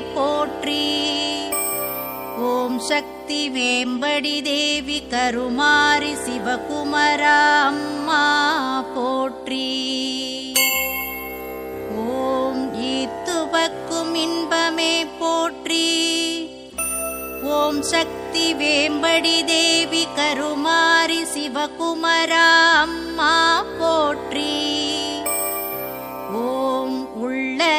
போற்றி. ஓம் சக்தி வேம்படி தேவி கருமாரி சிவகுமரா அம்மா போற்றி. ஓம் ஈத்துவக்கும் இன்பமே போற்றி. ஓம் சக்தி வேம்படி தேவி கருமாரி சிவகுமரா அம்மா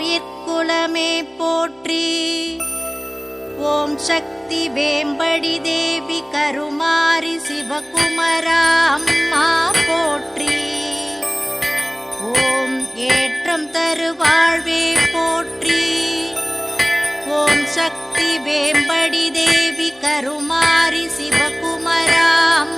கோயிற்குளமே போற்றி. ஓம் சக்தி வேம்படி தேவி கருமாரி சிவகுமரா அம்மா போற்றி. ஓம் ஏற்றம் தருவாழ்வே போற்றி. ஓம் சக்தி வேம்படி தேவி கருமாரி சிவகுமராம்